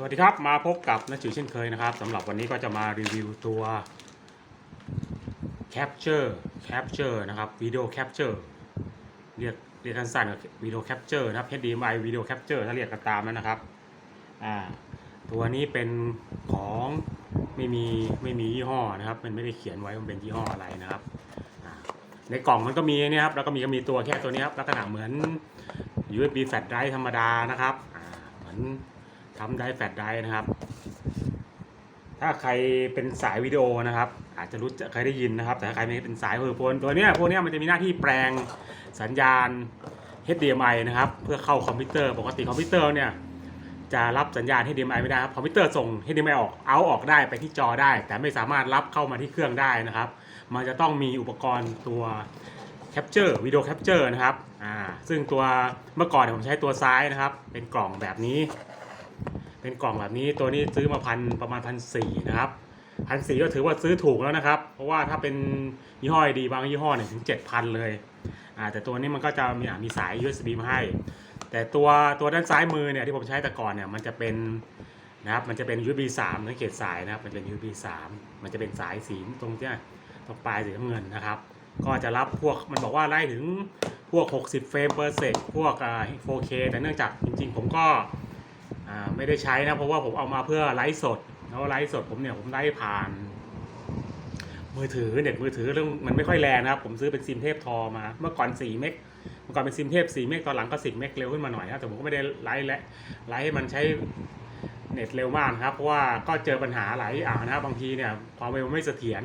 สวัสดีครับ มาพบกับนักจิ๋วเช่นเคยนะครับสำหรับวันนี้ก็จะมารีวิวตัว Capture Capture นะครับวิดีโอ Capture เรียกเรียกสั้นๆก็วิดีโอ Capture นะครับ HDMI วิดีโอ Capture ถ้าเรียกกันตามนั้นนะครับอ่าตัวนี้เป็นของไม่มีไม่มียี่ห้อนะครับ มันไม่ได้เขียนไว้มันเป็นยี่ห้ออะไรนะครับ ในกล่องมันก็มีนี่ครับแล้วก็มีก็มีตัวแค่ตัวนี้ครับลักษณะเหมือน USB flash drive ธรรมดานะครับเหมือน ทำได้แฟลชได้นะครับ ถ้าใครเป็นสายวิดีโอนะครับ อาจจะรู้จะเคยได้ยินนะครับ แต่ถ้าใครไม่เป็นสายเพื่อพลตัวเนี้ยพวกเนี้ยมันจะมีหน้าที่แปลงสัญญาณ HDMI นะครับ เพื่อเข้าคอมพิวเตอร์ปกติคอมพิวเตอร์เนี่ยจะรับสัญญาณ HDMI ไม่ได้ครับคอมพิวเตอร์ส่ง HDMI ออกเอาออกได้ไปที่จอได้ แต่ไม่สามารถรับเข้ามาที่เครื่องได้นะครับ มันจะต้องมีอุปกรณ์ตัว Capture วิดีโอ Capture นะครับอ่าซึ่งตัวเมื่อก่อนเนี่ยผมใช้ตัวซ้ายนะครับ เป็นกล่องแบบนี้ เป็นกล่องแบบนี้ตัวนี้ซื้อมาพันประมาณพันสี่นะครับพันสี่ก็ถือว่าซื้อถูกแล้วนะครับ เพราะว่าถ้าเป็นยี่ห้อดีบางยี่ห้อเนี่ยถึงเจ็ดพันเลยอ่าแต่ตัวนี้มันก็จะมีมีสาย USB มาให้ แต่ตัวตัวด้านซ้ายมือเนี่ยที่ผมใช้แต่ก่อนเนี่ยมันจะเป็นนะครับมันจะเป็น USB 3สังเกตสายนะครับมันเป็น USB 3 มันจะเป็นสายสีตรงเนี้ยตรงปลายสีน้ำเงินนะครับ ก็จะรับพวกมันบอกว่าไล่ถึงพวก 60 เฟรมเปอร์เซกพวก 4K แต่เนื่องจากจริงๆ ผมก็ ไม่ได้ใช้นะเพราะว่าผมเอามาเพื่อไลฟ์สดแล้วไลฟ์สดผมเนี่ยผมไลฟ์ผ่าน มือถือเน็ตมือถือเรื่องมันไม่ค่อยแรงนะครับ ผมซื้อเป็นซิมเทพทอมา เมื่อก่อน4เมกเมื่อก่อนเป็นซิมเทพ4เมกตอนหลังก็10เมกเร็วขึ้นมาหน่อยนะแต่ผมก็ไม่ได้ไลฟ์และไลฟ์ให้มันใช้เน็ตเร็วมากครับเพราะว่าก็เจอปัญหาหลายอย่างนะครับบางทีเนี่ยความเร็วไม่เสถียร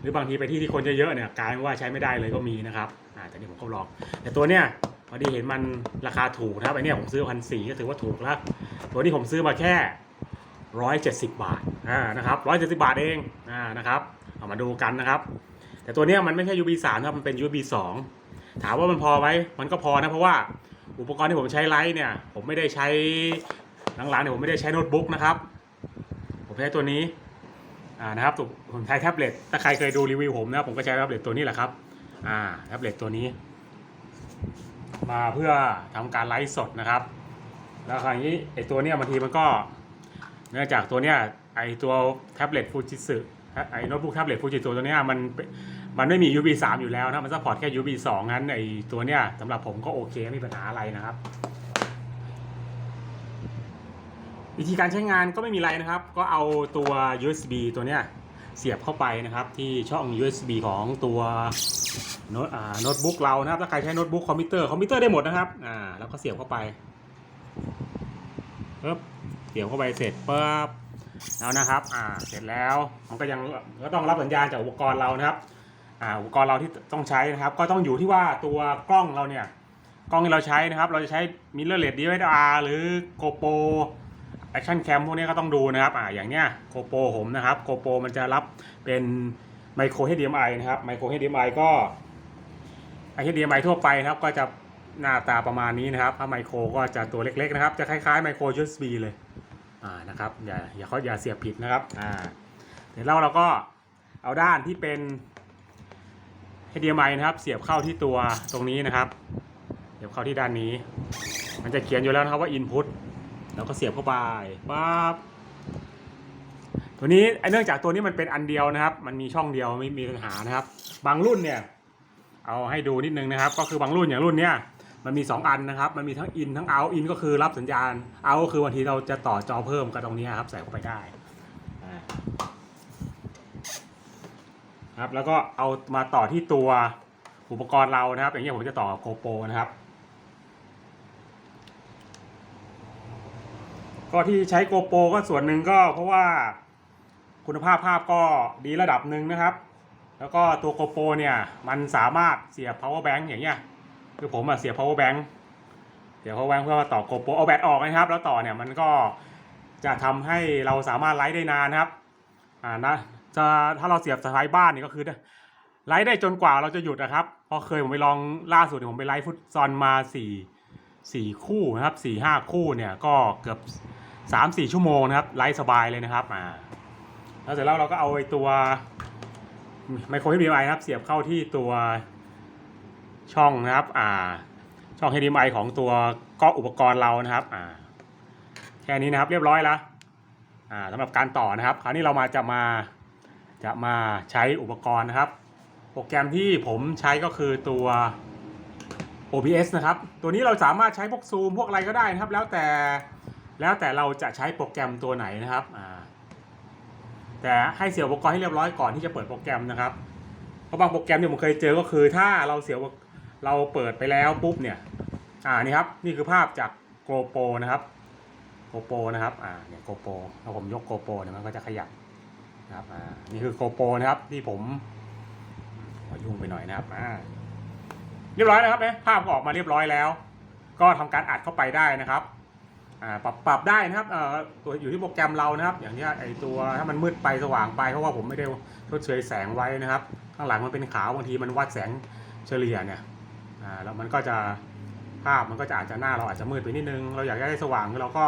หรือบางทีไปที่ที่คนเยอะๆเนี่ยกลายเป็นว่าใช้ไม่ได้เลยก็มีนะครับอ่าแต่นี่ผมก็ลองแต่ตัวเนี้ย พอดีเห็นมันราคาถูกนะครับไอเนี้ยผมซื้อพันสี่ก็ถือว่าถูกแล้ว ตัวนี้ผมซื้อมาแค่ร้อยเจ็ดสิบบาทอ่านะครับร้อยเจ็ดสิบาทเองอ่านะครับเอามาดูกันนะครับ แต่ตัวเนี้ยมันไม่ใช่ USB 3ครับมันเป็น USB 2ถามว่ามันพอไหมมันก็พอนะเพราะว่าอุปกรณ์ที่ผมใช้ไลฟ์เนี่ยผมไม่ได้ใช้หลังๆเนี่ยผมไม่ได้ใช้โน้ตบุ๊กนะครับ ผมใช้ตัวนี้อ่านะครับผมใช้แท็บเล็ตถ้าใครเคยดูรีวิวผมนะผมก็ใช้แท็บเล็ตตัวนี้แหละครับอ่าแท็บเล็ตตัวนี้ มาเพื่อทำการไลฟ์สดนะครับ แล้วคราวนี้ไอตัวเนี้ยบางทีมันก็เนื่องจากตัวเนี้ยไอตัวแท็บเล็ตฟูจิสึไอโน้ตบุ๊กแท็บเล็ตฟูจิสึตัวเนี้ยมันเป็นมันไม่มี USB 3 อยู่แล้วนะมันซัพพอร์ตแค่ USB 2งั้นไอตัวเนี้ยสำหรับผมก็โอเคไม่มีปัญหาอะไรนะครับ วิธีการใช้งานก็ไม่มีอะไรนะครับ ก็เอาตัว USB ตัวเนี้ย เสียบเข้าไปนะครับ ที่ช่อง USB ของตัวโน้ตอ่าโน้ตบุ๊กเรานะครับถ้าใครใช้โน้ตบุ๊กคอมพิวเตอร์คอมพิวเตอร์ได้หมดนะครับอ่าแล้วก็เสียบเข้าไปปึ๊บเสียบเข้าไปเสร็จปึ๊บแล้วนะครับอ่าเสร็จแล้วมันก็ยังก็ต้องรับสัญญาณจากอุปกรณ์เรานะครับอ่าอุปกรณ์เราที่ต้องใช้นะครับ ก็ต้องอยู่ที่ว่าตัวกล้องเราเนี่ยกล้องที่เราใช้นะครับ เราจะใช้มิเ r อร์เลสดีไวอาร์หรือโกโปร แอคชั่นแคมพวกนี้ก็ต้องดูนะครับอ่าอย่างเนี้ยโกโปรผมนะครับโกโปรมันจะรับเป็นไมโคร HDMI นะครับไมโคร HDMI ก็ไอ HDMI ทั่วไปนะครับ ก็จะหน้าตาประมาณนี้นะครับถ้าไมโครก็จะตัวเล็กๆนะครับ จะคล้ายๆไมโคร USB เลยอ่านะครับอย่าอย่าเขาอย่าเสียบผิดนะครับอ่าเดี๋ยวเราเราก็เอาด้านที่เป็น HDMI นะครับ เสียบเข้าที่ตัวตรงนี้นะครับ เสียบเข้าที่ด้านนี้ มันจะเขียนอยู่แล้วนะครับว่า input แล้วก็เสียบเข้าไปปั๊บตัวนี้ไอ้เนื่องจากตัวนี้มันเป็นอันเดียวนะครับ มันมีช่องเดียวไม่มีปัญหานะครับ บางรุ่นเนี่ย เอาให้ดูนิดนึงนะครับ ก็คือบางรุ่นอย่างรุ่นเนี้ยมันมี 2 อันนะครับ มันมีทั้งอินทั้งเอาอินก็คือรับสัญญาณเอาก็คือบางทีเราจะต่อจอเพิ่มกับตรงนี้ครับ ใส่เข้าไปได้ครับแล้วก็เอามาต่อที่ตัวอุปกรณ์เรานะครับ อย่างเงี้ยผมจะต่อโกโปนะครับ ก็ที่ใช้โกโปรก็ส่วนหนึ่งก็เพราะว่าคุณภาพภาพก็ดีระดับหนึ่งนะครับ แล้วก็ตัวโกโปรเนี่ยมันสามารถเสียบ power bank อย่างเงี้ยคือผมอะเสียบ power bank เสียบ power bank เพื่อมาต่อโกโปรเอาแบตออกนะครับ แล้วต่อเนี่ยมันก็จะทำให้เราสามารถไลฟ์ได้นานครับอ่านะจะถ้าเราเสียบสายบ้านนี่ก็คือไลฟ์ได้จนกว่าเราจะหยุดนะครับเพราะเคยผมไปลองล่าสุดเนี่ยผมไปไลฟ์ฟุตซอลมาสี่สี่คู่นะครับสี่ห้าคู่เนี่ยก็เกือบ สามสี่ชั่วโมงนะครับไลฟ์สบายเลยนะครับอ่าแล้วเสร็จแล้วเราก็เอาไอ้ตัวไมโคร HDMI นะครับเสียบเข้าที่ตัวช่องนะครับอ่าช่อง HDMI ของตัวก็อุปกรณ์เรานะครับอ่าแค่นี้นะครับเรียบร้อยแล้วอ่าสำหรับการต่อนะครับ คราวนี้เรามาจะมาจะมาใช้อุปกรณ์นะครับ โปรแกรมที่ผมใช้ก็คือตัว OBS นะครับ ตัวนี้เราสามารถใช้พวกซูมพวกอะไรก็ได้นะครับ แล้วแต่ แล้วแต่เราจะใช้โปรแกรมตัวไหนนะครับแต่ให้เสียอุปกรณ์ให้เรียบร้อยก่อนที่จะเปิดโปรแกรมนะครับเพราะบางโปรแกรมเนี่ยผมเคยเจอก็คือ ถ้าเราเสียเราเปิดไปแล้วปุ๊บเนี่ยอ่านี่ครับนี่คือภาพจาก GoPro นะครับ GoPro นะครับอ่าเนี่ย GoPro ถ้าผมยก GoPro เนี่ยมันก็จะขยับนะครับอ่านี่คือ GoPro นะครับที่ผมขอยุ่งไปหน่อยนะครับอ่าเรียบร้อยนะครับเนี่ยภาพก็ออกมาเรียบร้อยแล้ว ก็ทำการอัดเข้าไปได้นะครับ ปรับปรับได้นะครับเอ่อตัวอยู่ที่โปรแกรมเรานะครับ อย่างที่ไอตัวถ้ามันมืดไปสว่างไปเพราะว่าผมไม่ได้ทดเชยแสงไว้นะครับ ข้างหลังมันเป็นขาวบางทีมันวัดแสงเฉลี่ยเนี่ยแล้วมันก็จะภาพมันก็จะอาจจะหน้าเราอาจจะมืดไปนิดนึง เราอยากได้สว่างเราก็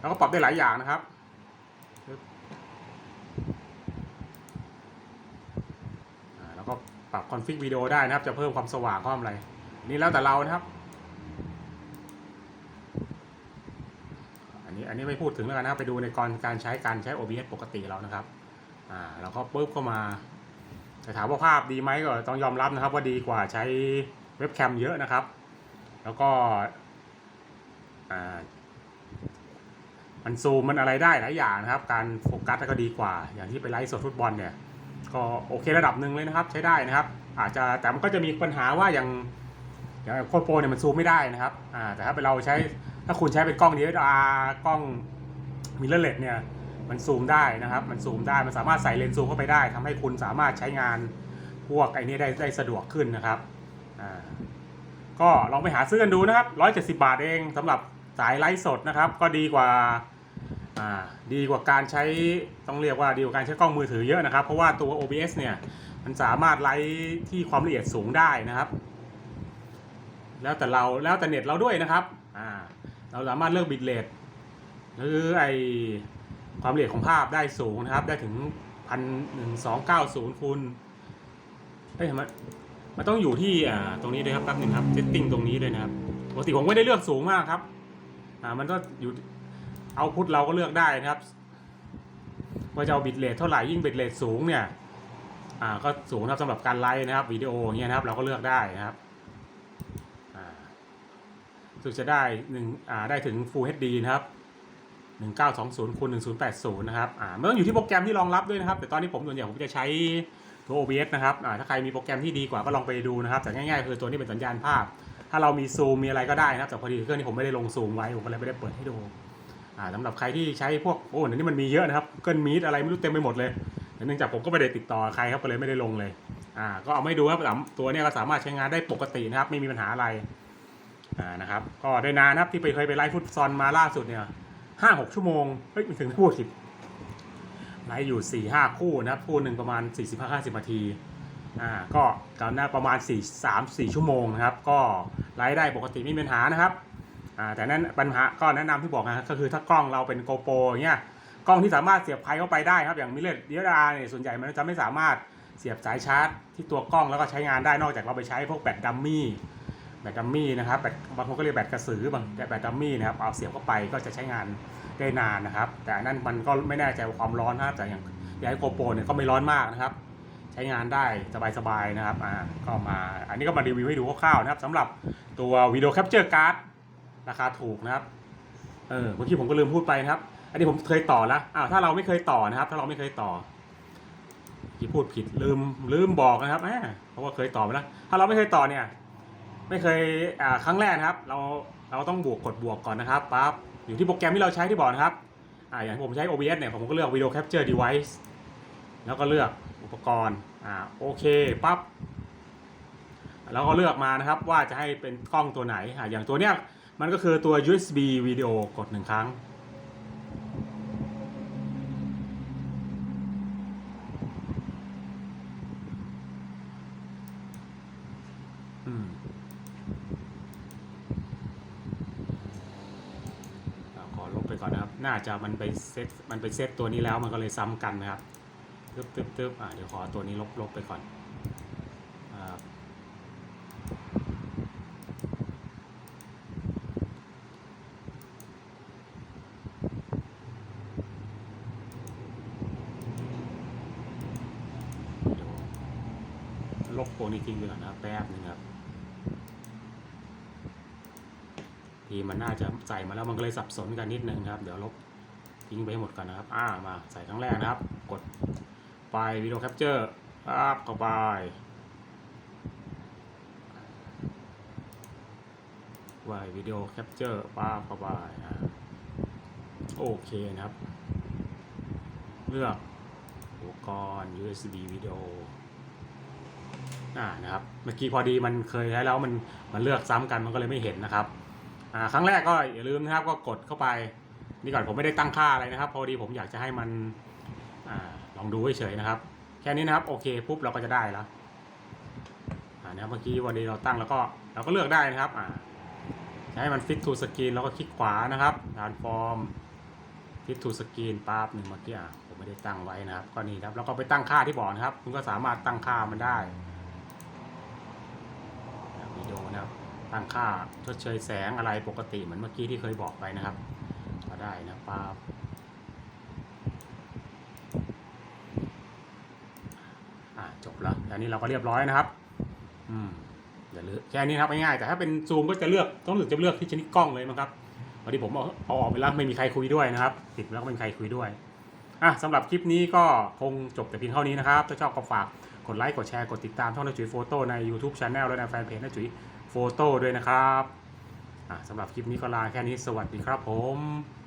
เราก็ปรับได้หลายอย่างนะครับแล้วก็ปรับคอนฟิกวิดีโอได้นะครับ จะเพิ่มความสว่างเพิ่มอะไรนนี่แล้วแต่เรานะครับ อั นี้ไม่พูดถึงแล้วกันนะครับไปดูในกรการใช้การใช้ OBS ปกติแล้วนะครับอ่าแล้วก็ปุ๊บเข้ามาแต่ถามว่าภาพดีไหมก็ต้องยอมรับนะครับ ว่าดีกว่าใช้เว็บแคมเยอะนะครับ แล้วก็อ่ามันซูมมันอะไรได้หลายอย่างนะครับ การโฟกัสก็ดีกว่า อย่างที่ไปไลฟ์สดฟุตบอลเนี่ยก็โอเคระดับหนึ่งเลยนะครับ ใช้ได้นะครับ อาจจะแต่มันก็จะมีปัญหาว่าอย่างอย่างโคโปรเนี่ยมันซูมไม่ได้นะครับอ่าแต่ถ้าเป็นเราใช้ ถ้าคุณใช้เป็นกล้อง DSLR กล้องมิเรอร์เลสเนี่ยมันซูมได้นะครับ มันซูมได้ มันสามารถใส่เลนส์ซูมเข้าไปได้ทำให้คุณสามารถใช้งานพวกไอ้นี้ได้ได้สะดวกขึ้นนะครับ อ่า ก็ลองไปหาซื้อกันดูนะครับ 170 บาทเองสำหรับสายไลฟ์สดนะครับ ก็ดีกว่า อ่า ดีกว่าการใช้ ต้องเรียกว่าดีกว่าการใช้กล้องมือถือเยอะนะครับ เพราะว่าตัว OBS เนี่ย มันสามารถไลฟ์ที่ความละเอียดสูงได้นะครับ แล้วแต่เรา แล้วแต่เน็ตเราด้วยนะครับ อ่า เราสามารถเลือกบิตเรทหรือไอความละเอียดของภาพได้สูงนะครับ ได้ถึงพันหนึ่งสองเก้าศูนย์คูณเฮ้ยมันมันต้องอยู่ที่อ่าตรงนี้ด้วยครับแป๊บหนึ่งครับเซตติ้งตรงนี้ด้วยนะครับปกติผมไม่ได้เลือกสูงมากครับอ่ามันก็อยู่เอาพุทเราก็เลือกได้นะครับว่าจะเอาบิตเรทเท่าไหร่ยิ่งบิตเรทสูงเนี่ยอ่าก็สูงครับสำหรับการไลฟ์นะครับวิดีโออย่างเงี้ยนะครับ เราก็เลือกได้นะครับ สึกจะได้หนึ่งอ่าได้ถึง Full HD นะครับ 1920คูณ1080 นะครับอ่ามันต้องอยู่ที่โปรแกรมที่รองรับด้วยนะครับ แต่ตอนนี้ผมส่วนใหญ่ผมจะใช้ตัว OBS นะครับอ่าถ้าใครมีโปรแกรมที่ดีกว่าก็ลองไปดูนะครับ แต่ง่ายๆ คือตัวนี้เป็นสัญญาณภาพ ถ้าเรามีซูมมีอะไรก็ได้นะครับ แต่พอดีเครื่องนี้ผมไม่ได้ลงซูมไว้ ผมก็เลยไม่ได้เปิดให้ดูอ่าสำหรับใครที่ใช้พวกโอ้เดี๋ยวนี้มันมีเยอะนะครับเกินมีดอะไรไม่รู้เต็มไปหมดเลยเนื่องจากผมก็ไม่ได้ติดต่อใครครับก็เลยไม่ได้ลงเลยอ่าก็เอาไม่ดูครับตัวนี้ก็สามารถใช้งานได้ปกตินะครับไม่มีปัญหาอะไร อ่านะครับก็ได้นานนะครับที่ไปเคยไปไลฟ์ฟุตซอลมาล่าสุดเนี่ยห้าหกชั่วโมงเฮ้ยไม่ถึงพูดผิไลฟ์อยู่สี่ห้าคู่นะครับคู่หนึ่งประมาณสี่สิบห้าห้าสิบนาทีอ่าก็กันหน้าประมาณสี่สามสี่ชั่วโมงนะครับ ก็ไลฟ์ได้ปกติไม่มีปัญหานะครับอ่าแต่นั้นปัญหาก็แนะนำที่บอกนะครับก็คือถ้ากล้องเราเป็นโกโปรอย่างเงี้ยกล้องที่สามารถเสียบไพเข้าไปได้ครับอย่างมิเลตเดียร์เนี่ยส่วนใหญ่มันจะไม่สามารถเสียบสายชาร์จที่ตัวกล้องแล้วก็ใช้งานได้นอกจากเราไปใช้พวกแบตดัมมี่ แบตดัมมี่นะครับแบตบางคนก็เรียกแบตกระสือบางแบตดัมมี่นะครับเอาเสียบเข้าไปก็จะใช้งานได้นานนะครับ แต่อันนั่นมันก็ไม่แน่ใจว่าความร้อนนะครับแต่อย่างย่างโกโปรเนี่ยก็ไม่ร้อนมากนะครับ ใช้งานได้สบายๆนะครับอ่าก็มาอันนี้ก็มารีวิวให้ดูคร่าวๆนะครับสำหรับตัววิดีโอแคปเจอร์การ์ดราคาถูกนะครับเออเมื่อกี้ผมก็ลืมพูดไปนะครับ อันนี้ผมเคยต่อแล้วอ้าวถ้าเราไม่เคยต่อนะครับ ถ้าเราไม่เคยต่อที่พูดผิดลืมลืมบอกนะครับแหมเพราะว่าเคยต่อไปแล้วถ้าเราไม่เคยต่อเนี่ย ไม่เคยอ่าครั้งแรกนะครับ เราเราต้องบวกกดบวกก่อนนะครับปั๊บอยู่ที่โปรแกรมที่เราใช้ที่บอกนะครับอ่าอย่างผมใช้ OBS เนี่ยผมก็เลือก Video Capture Device แล้วก็เลือกอุปกรณ์อ่าโอเคปั๊บแล้วก็เลือกมานะครับว่าจะให้เป็นกล้องตัวไหนอ่าอย่างตัวเนี้ยมันก็คือตัว USB วิดีโอกดหนึ่งครั้ง น่าจะมันไปเซตมันไปเซตตัวนี้แล้วมันก็เลยซ้ำกันนะครับตึ๊บตึ๊บตึ๊บอ่าเดี๋ยวขอตัวนี้ลบลบไปก่อนลบโปรนี้ทิ้งไปก่อนนะแป๊บนึงครับ ทีมันน่าจะใส่มาแล้วมันก็เลยสับสนกันนิดนึงครับ เดี๋ยวลบทิ้งไปให้หมดก่อนนะครับ อ่ามาใส่ครั้งแรกนะครับ กดไปวิดีโอแคปเจอร์ปั๊บเข้าไปไววิดีโอแคปเจอร์ปั๊บเข้าไปโอเคนะครับ เลือกอุปกรณ์ USB วิดีโออ่านะครับ เมื่อกี้พอดีมันเคยใช้แล้วมันมันเลือกซ้ำกันมันก็เลยไม่เห็นนะครับ อ่าครั้งแรกก็อย่าลืมนะครับก็กดเข้าไป นี่ก่อนผมไม่ได้ตั้งค่าอะไรนะครับ พอดีผมอยากจะให้มันอ่าลองดูเฉยๆนะครับ แค่นี้นะครับโอเคปุ๊บเราก็จะได้แล้วอ่านะครับเมื่อกี้วันนี้เราตั้งแล้วก็เราก็เลือกได้นะครับอ่าจะให้มันฟิตทูสกรีนแล้วก็คลิกขวานะครับฐานฟอร์มฟิตทูสกรีนปั๊บหนึ่งเมื่อกี้อะผมไม่ได้ตั้งไว้นะครับ ก็นี่ครับแล้วก็ไปตั้งค่าที่บอกนะครับ คุณก็สามารถตั้งค่ามันได้วิดีโอนะครับ ตั้งค่าชดเชยแสงอะไรปกติเหมือนเมื่อกี้ที่เคยบอกไปนะครับก็ได้นะป๊าบอ่าจบแล้วอันนี้เราก็เรียบร้อยนะครับ อืมอย่าลืมแค่นี้ครับง่ายๆแต่ถ้าเป็นซูมก็จะเลือกต้องเลือกจะเลือกที่ชนิดกล้องเลยมั้งครับพอดีผมเอาเอาออกไปแล้วไม่มีใครคุยด้วยนะครับ ติดแล้วก็ไม่มีใครคุยด้วยอะสำหรับคลิปนี้ก็คงจบแต่เพียงเท่านี้นะครับ ถ้าชอบก็ฝากกดไลค์กดแชร์กดติดตามช่องนจุ๋ยโฟโต้ใน YouTube Channel และในแฟนเพจนจุ๋ย โฟโต้ด้วยนะครับอะสำหรับคลิปนี้ก็ลาแค่นี้สวัสดีครับผม